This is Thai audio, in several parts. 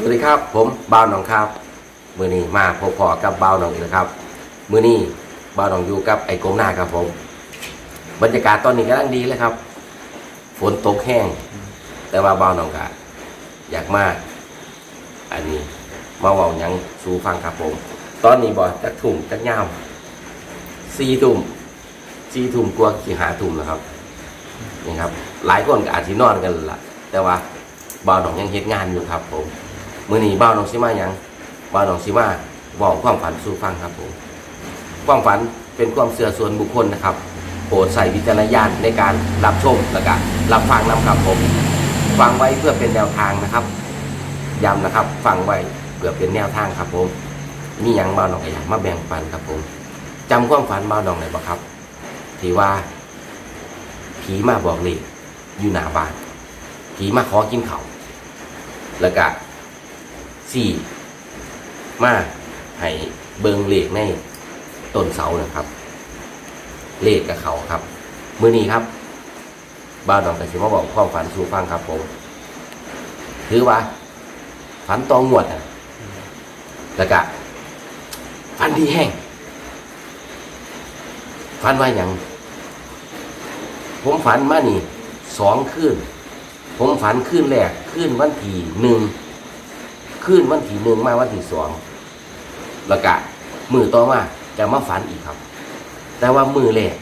สวัสดีครับ ผมบ่าวหนองครับ มือนี้มาพบพอกับบ่าวหนองอีกแล้วครับ มือนี้บ่าวหนองอยู่กับไอ้กรมหน้าครับผม บรรยากาศตอนนี้กำลังดีเลยครับ ฝนตกแห้ง แต่ว่าบ่าวหนองกะอยากมาอันนี้มาเว่าหยังสู่ฟังครับผม ตอนนี้บ่จักถุ่มจักยามสี่ทุ่มสี่ทุ่มกว่าขี่หาทุ่มนะครับนี่ครับ หลายคนก็อาจจะนอนกันละแต่ว่าบ่าวหนองยังเฮ็ดงานอยู่ครับผม มื้อนี้บ่าวหนองสิมาหยังบ่าวหนองสิมาบอกความฝันสู่ฟังครับผมความฝันเป็นความเสื่อส่วนบุคคลนะครับโปรดใส่วิจารณญาณในการรับชมและก็รับฟังนำครับผมฟังไว้เพื่อเป็นแนวทางนะครับย้ำนะครับ ฟังไว้เพื่อเป็นแนวทางครับผมมีหยังบ่าวหนองอยากมาแบ่งปันครับผมจำความฝันบ่าวหนองได้บ่ครับที่ว่าผีมาบอกเลขอยู่หน้าบ้านผีมาขอกินเขาแล้วก็ สี่มาให้เบิงเลขในต้นเสานะครับ เลขกับเขาครับ มือนี้ครับ บ้าวดองกระสิมาบอกความฝันสู่ฟังครับผมถือว่าฝันตองงวดนะแล้วก็ฝันดีแห้งฝันว่าอย่างผมฝันมานี่สองคืนผมฝันคืนแรกคืนวันที่หนึ่ง คืนวันที่หนึ่งมาวันที่สองแล้วก็มือต่อมาจะมาฝันอีกครับ แต่ว่ามือแรก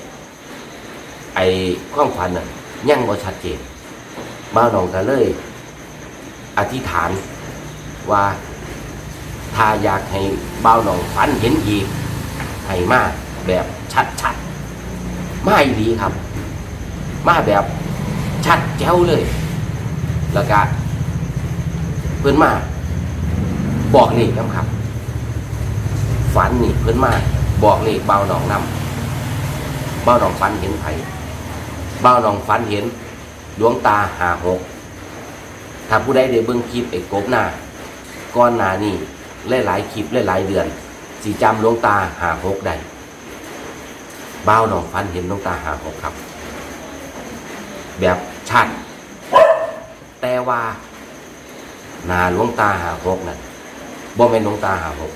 ไอ้ความฝันน่ะยังบ่ชัดเจนบ้าวหนองก็เลย อธิษฐานว่าถ้าอยากให้บ้าวหนองฝันเห็นอีกให้มาแบบชัดๆมาอีดีครับ มาแบบชัดแจ๋วเลย แล้วก็เพื่อนมา บอกเลขน้ำครับ ฝันนี่เพื่อนมาบอกเลขเบาหนองนำเบาหนองฝันเห็นไผเบาหนองฝันเห็นดวงตาหาหกถ้าผู้ใดได้เบิ่งคลิปไอ้กบหน้าก้อนหนานี่หลายๆคลิปหลายๆเดือนสีจำดวงตาหาหกได้เบาหนองฝันเห็นดวงตาหาหกครับ แบบชัดแต่ว่าหนาหลวงตาหาหกนั่น บ่เป็นหลวงตาหาหก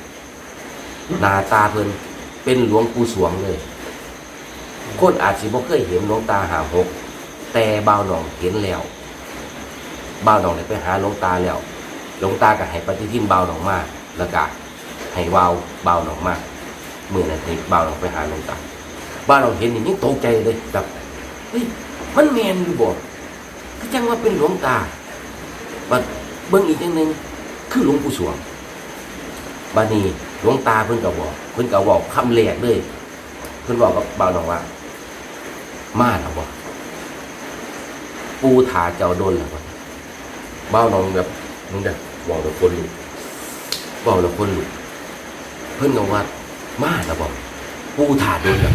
หนาตาเพิ่นเป็นหลวงปู่สวงเลย คนอาจสิบ่เคยเห็นหลวงตาหาหก แต่บ่าวหนองเห็นแล้วบ่าวหนองได้ไปหาหลวงตาแล้วหลวงตาก็ให้ปฏิทินบ่าวหนองมาแล้วก็ให้วาวบ่าวหนองมาเมื่อนั้นที่บ่าวหนองไปหาหลวงตาบ่าวหนองเห็นนี่ยังตกใจเลยแบบเฮ้ยมันแมนอยู่บ่ก็จังว่าเป็นหลวงตาบัดเบิ่งอีกอย่างหนึ่งคือหลวงปู่สวง บัดนี้หลวงตาเพิ่นก็บอกเพิ่นก็บอกคำแรกเลยเพิ่นบอกกับบ่าวน้องว่า มาแล้วบ่ปูถาเจ้าโดนแล้วบ่บ่าวน้องแบบมึงเด้อบอกแล้วคนลุกบอกแล้วคนลุกเพิ่นก็ว่ามาแล้วบ่ปูถาโดนแล้ว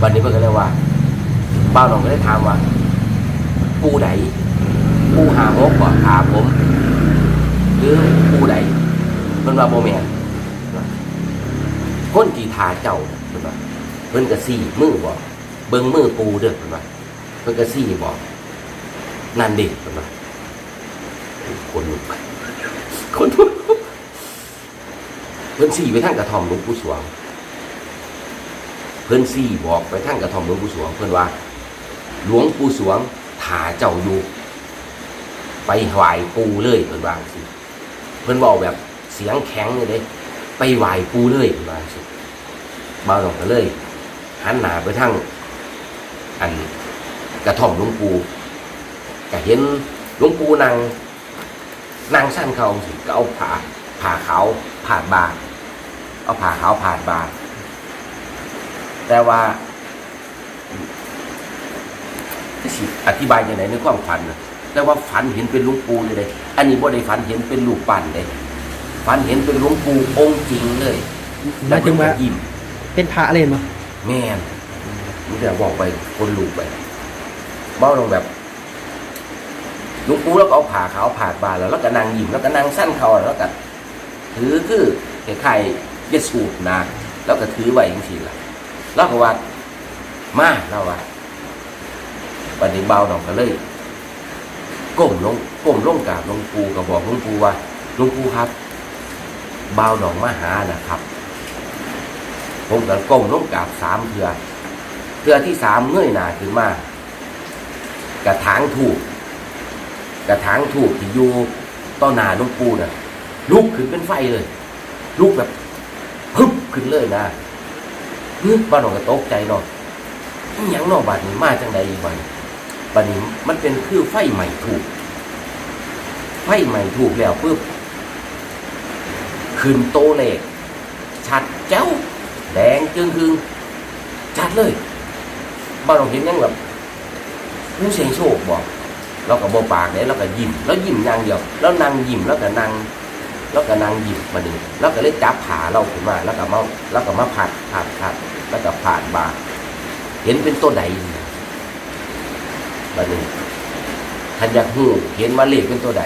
บัดนี้เพิ่นก็เลยว่าบ้าวหนองก็ได้ถามว่าปูใดปูหาหกก่อนถามผมหรือปูใด เพิ่นว่าโมแมนคนที่ทาเจ้าเพิ่นว่าเพิ่นก็ซี่มือบอกเบิ่งมือปูเด้อเพิ่นว่าเพิ่นก็ซี่บอกนั่นเด็กเพิ่นว่าคนลุกคนลุกเพิ่นซี่ไปทางกระท่อมหลวงปู่สวง เพิ่นซี่บอกไปทางกระท่อมหลวงปู่สวง เพิ่นว่า หลวงปู่สวงถาเจ้าอยู่ไปหว้ปูเลยเพิ่นว่าสิเพิ่นบอกแบบ เสียงแข็งเลยเด้ไปไหวปูเลยเพิ่นว่าสิบ่าวหลงก็เลยหันหน้าไปทางอันกระท่อมหลวงปู่ก็เห็นหลวงปู่นั่งนั่งสั้นเขาสิก็เอาผ้าผ้าขาวผาบาเอาผ้าขาวผาบาแต่ว่าจะสิอธิบายยังไงในความฝันนะแต่ว่าฝันเห็นเป็นหลุงปูเลยเลยอันนี้บ่ได้ฝันเห็นเป็นลูกปั้นเลย ฝันเห็นเป็นหลุงปูองค์จริงเลยหมายถึงว่ายิ้มเป็นพระเลยมั้ยแม่นมันจะบอกไปคนลูกไปเบ้าลงแบบหลุงปูแล้วก็เอาผ่าขาวผ่าดบานแล้วแล้วก็นางยิ้มแล้วก็นางสั้นเขาแล้วก็ถือคือคล้ายๆเยสูบนะแล้วก็ถือไว้อย่างนี้ล่ะแล้วก็ว่ามาแล้วว่าบัดนี้เบาหน่องก็เลยก้มลงก้มลงกราบหลวงปู่ก็บอกหลวงปู่ว่าหลุงปู่ครับ บ่าวหนองมหานะครับ ผมก็ก้มลงกราบสามเทือเทือที่สามเงยหน้าขึ้นมากระถางถูกกระถางถูกที่อยู่ต้นหนาลุงปู่น่ะลุกขึ้นเป็นไฟเลย ลุกแบบพึบขึ้นเลยนะเฮ้ยบ้านหนองก็ตกใจเนาะอหยังนอกบัดนี้มาจังใดอีกบัดนี้บัดนี้มันเป็นคือไฟใหม่ถูก ไฟใหม่ถูกแล้วปุ๊บ ขึ้นโตเลขชัดแจ้วแดงจึงคืงชัดเลยบ้านเราเห็นยังแบบผู้เสียงโชคบอก เราก็บปากเนี่ยเราก็ยิ้มแล้วยิ้มอย่างเดียวแล้วนั่งยิ้มแล้วก็นั่งแล้วก็นั่งยิ้มมาดึงแล้วก็เลยจับขาเราขึ้นมาแล้วก็มาแล้วก็มาผัดผัดผัดแล้วก็ผ่านบาเห็นเป็นตัวใดมาดึงทันอยากหูเห็นว่าเลขเป็นตัวใด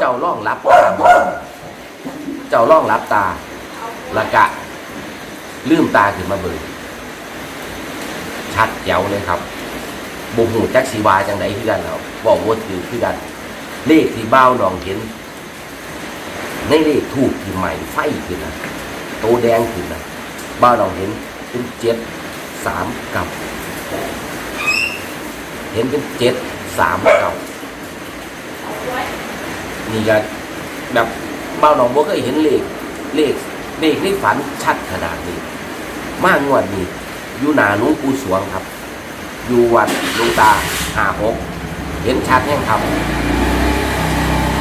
เจ้าล่องรับตาเจ้าล่องรับตาละกะ ลืมตาขึ้นมาเบิ่งชัดแจ๋วเลยครับบุหูจักสีวาจังไดคือกันแล้วบอกว่าถือคือกัน เลขที่เบ้านองเห็น ในเลขถูกที่ใหม่ไฟขึ้นนะโตแดงขึ้นนะบ้านองเห็นเป็นเจ็ดสามกับ เห็นเป็นเจ็ดสามกับ นี่ก็แบบเบ้าหนองบัวก็เห็นเลขเลขเลขในฝันชัดขนาดนี้ มากงวดนี้อยู่หนาหลุงปู่สวงครับ อยู่วัดหลวงตาหาหกเห็นชัดแห้งครับ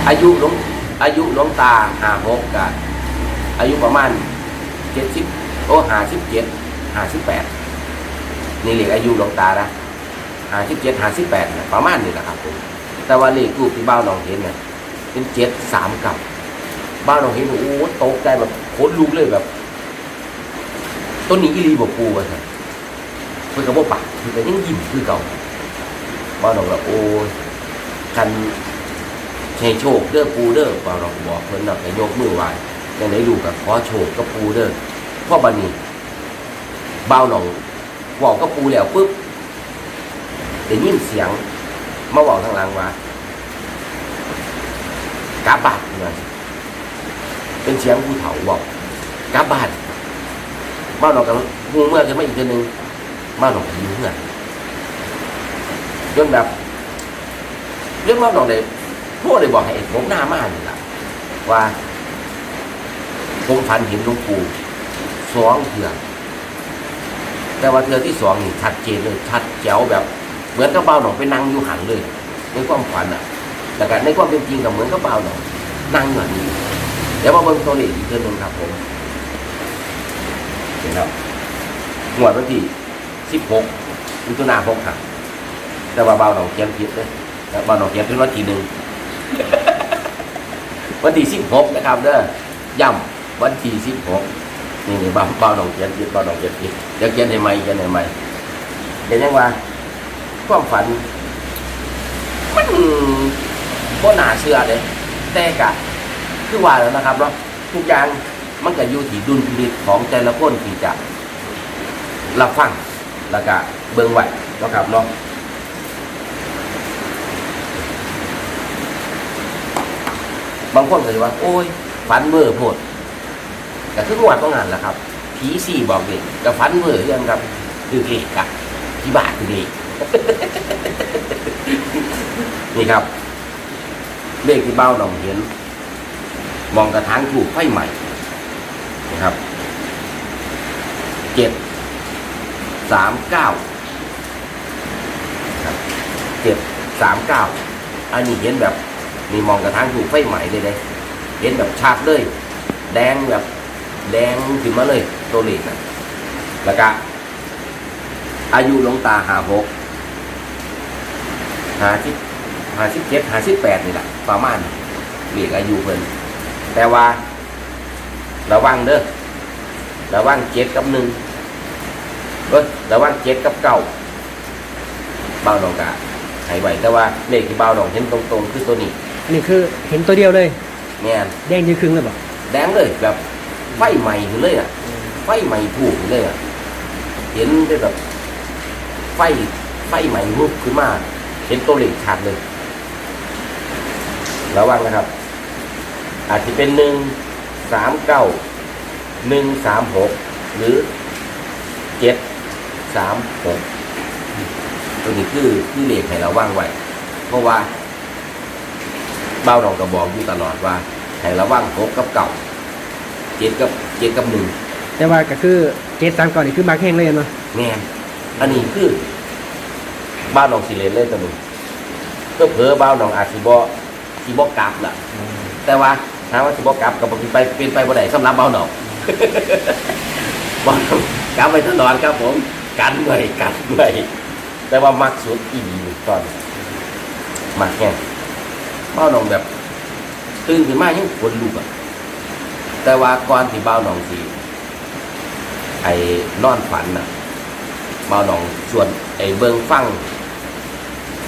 อายุหลวงอายุหลวงตาหาหกกับอายุประมาณเจ็ดสิบโอ้หาสิบเจ็ดหาสิบแปดนี่เลขอายุหลวงตานะหาสิบเจ็ดหาสิบแปดประมาณนี้แหละครับผมแต่ว่าเลขรูปที่เบ้าหนองเห็นเนี่ย เป็นเจ็ดสามกับ บ้านเราเห็นโอ้โหตกใจแบบโคตรลุกเลยแบบ ต้นนี้อีรีบอกปูว่าไงเพื่อนกับว่าปากเพื่อนก็ยังยิ้มคือเก่าบ้านเราแบบโอ้ยคันให้โชคเด้อปูเด้อบ้านเราบอกเพื่อนเราให้ยกมือไหว้ยังไหนดูกับขอโชคกับปูเด้อพ่อบันนี้บ้าวหนองบอกกับปูแล้วปุ๊บได้ยินเสียงมาบอกทางหลังว่า กาบาดเงินเป็นเสียงผู้เฒ่าบอกกาบาดบ้านเรากับงูเมื่อจะไม่อีกทีหนึ่งบ้านเรากับยูเมื่อจนแบบเรื่องราวเราเลยพวกเลยบอกให้ผมหน้าม่านนี่แหละว่าผมฝันเห็นหลวงปู่สองเถื่อแต่ว่าเถื่อที่สองนี่ชัดเจนเลยชัดแจ๋วแบบ เหมือนกับเบ้าหนองไปนั่งอยู่หันเลยในความฝันอะ แต่ก็ในความเป็นจริงก็เหมือนกับเปล่าหนอยนั่งอยู่แบบนี้เดี๋ยวมาเบิ่งตัวเลขอีกเทื่อหนึงครับผมเห็นครับงวดวันที่สิบหกมิถุนาหกครับแต่ว่าเบาหนองเขียนผิดเลยเบาหนองเขียนเป็นวันที่หนึ่งวันที่สิบหกนะครับเด้อย่ำวันที่สิบหกนี่นี่เบาเบาหนองเขียนผิดเบาหนองเขียนผิดเดี๋ยวเขียนให้ใหม่เขียนให้ใหม่เห็นยังว่าความฝันมัน ก็หนาเชื่อเลยแต่กะคือว่าแล้วนะครับเนาะทุกอย่างมันก็อยู่ที่ดุลพินิจของแต่ละคนที่จะรับฟังแล้วก็เบิ่งไว้นะครับเนาะบางคนก็จะว่า โอ้ยฝันเมื่อโพดแต่คือว่าต้องงานแหละครับผีสี่บอกเด็กกับฝันเมื่อเรื่องครับคือเอกอะที่บานคือเด็กนี่ครับ เลขที่เบ้าหนองเห็น มองกระถางถูกไฟใหม่นะครับเจ็ดสามเก้าเจ็ดสามเก้าอันนี้เห็นแบบมีมองกระถางถูกไฟใหม่เลยเลยเห็นแบบชัดเลย แดงแบบแดงขึ้นมาเลยตัวเลขนะแล้วก็อายุลงตาหาหกหาที่ ห้าสิบเจ็ดห้าสิบแปดนี่แหละประมาณเรียกอายุเพิ่นแต่ว่า ระวังเด้อระวังเจ็ดกับหนึ่งเอ้ยระวังเจ็ดกับเก้าเบาหนองกะหายไหวแต่ว่าเลขที่เบาหนองเห็นตรงๆคือตัวนี้อันนี้คือเห็นตัวเดียวเลยแม่นแดงยืนครึ่งเลยบอกแดงเลยแบบไฟใหม่ขึ้นเลยอะไฟใหม่ถูกขึ้นเลยอะเห็นได้แบบไฟไฟใหม่รูปขึ้นมา เห็นตัวเลขชัดเลย ระวังนะครับ อาจจะเป็นหนึ่งสามเก้าหนึ่งสามหกหรือเจ็ดสามหกตัวนี้คือคือเลขให้เราว่างไว้ เพราะว่าเบ้าเราก็บอกอยู่ตลอดว่าให้ระวังหกกับเก่าเจ็ดกับเจ็ดกับหนึ่งแต่ว่าก็คือเจ็ดสามก่อนนี่คือมาร์คแห้งเลยเนาะแม่นอันนี้คือบ้านหนองสิเลนเลยตัวนี้ก็เผลอบ้านหนองอาจสิบ่ สิบ่กลับล่ะ แต่ว่าถามว่าสิบ่กลับกับบางทีไปเป็นไปบ่ได้สำหรับบ้านหนองบ้านหนองกลับไปตลอดครับผมกันไว้กันไว้แต่ว่ามักสุดอีหลีตอนมักแห้งบ้านหนองแบบตื่นขึ้นมายังขนลุกอะแต่ว่าก่อนที่บ้านหนองสิไอ้นอนฝันน่ะเบาหนองชวนไอ้เบิงฟัง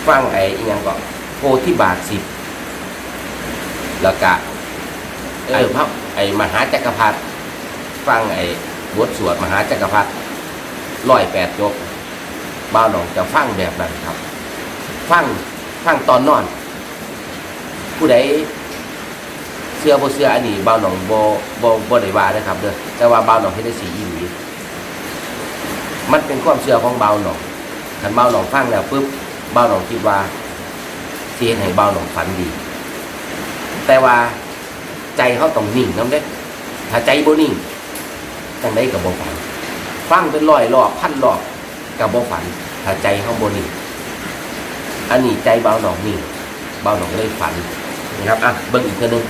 ฟังไอ้อิหยังก็โพธิบาทสิบ แล้วก็ไอ้พระไอ้มหาจักรพรรดิฟังไอ้บทสวดมหาจักรพรรดิร้อยแปดยกเบาหนองจะฟังแบบนั้นครับ ฟังฟังตอนนอน ผู้ใดเสื้อบ่เสื้ออันนี้เบาหนองบ่บ่บ่ได้ว่านะครับเด้อแต่ว่าเบาหนองเฮ็ดได้สีอีหลีมันเป็นความเชื่อของเบาหนองขันเบาหนองฟังแล้วปุ๊บเบาหนองคิดว่าเสียให้เบาหนองฝันดี แต่ว่าใจเขาต้องนิ่งน้ำเด้ถ้าใจบ่นิ่งจังได้กับบ่ฝันฟังเป็นร้อยรอบพันรอบกับบ่ฝันถ้าใจเขาบ่นิ่งอันนี้ใจเบาหนองนิ่งเบาหนองเลยฝันนะครับอะเบิ่งอีกเทื่อนึง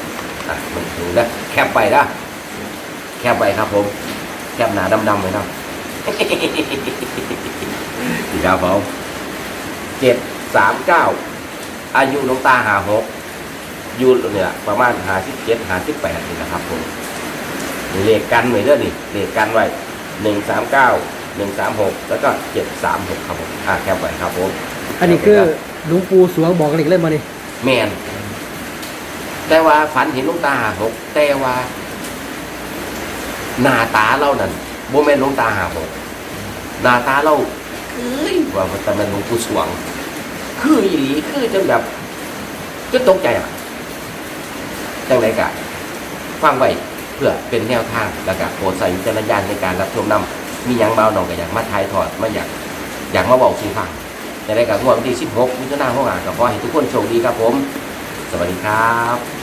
อะเบิ่งถึงนะแคบไปนะแคบไปครับผม แคบหนาดำๆไว้นะสี่ครับผมเจ็ดสามเก้าอายุหลวงตาหาหก ยุเนี่ยประมาณหาสิบเจ็ดหาสิบแปดนี่นะครับผมนี่เลขกันไว้เด้อนี่เลขกันไว้หนึ่งสามเก้าหนึ่งสามหกแล้วก็เจ็ดสามหกครับผมอ่าแคปไว้ครับผมอันนี้คือหลุงปู่สวงบอกเหล็กเล่นมานี่แมนแต่ว่าฝันเห็นหลวงตาหาหกแต่ว่า หน้าตาเรานั่นโบแมนหลวงตาหาหกหน้าตาเราเอ้ยว่าแต่มันหลวงปู่สวง คืออีหลีคือจนแบบก็ตกใจอะ จังไรกะฟังไว้เพื่อเป็นแนวทางแล้วก็โปรดใส่วิจารณญาณในการรับชมนำมียังเบาหนองก็อยากมาทายถอดมาอยากอยากมาบอกสู่ฟังจะไรกะงวดวันที่16มิถุนายนห้องอ่างกับพ่อให้ทุกคนโชคดีครับผม สวัสดีครับ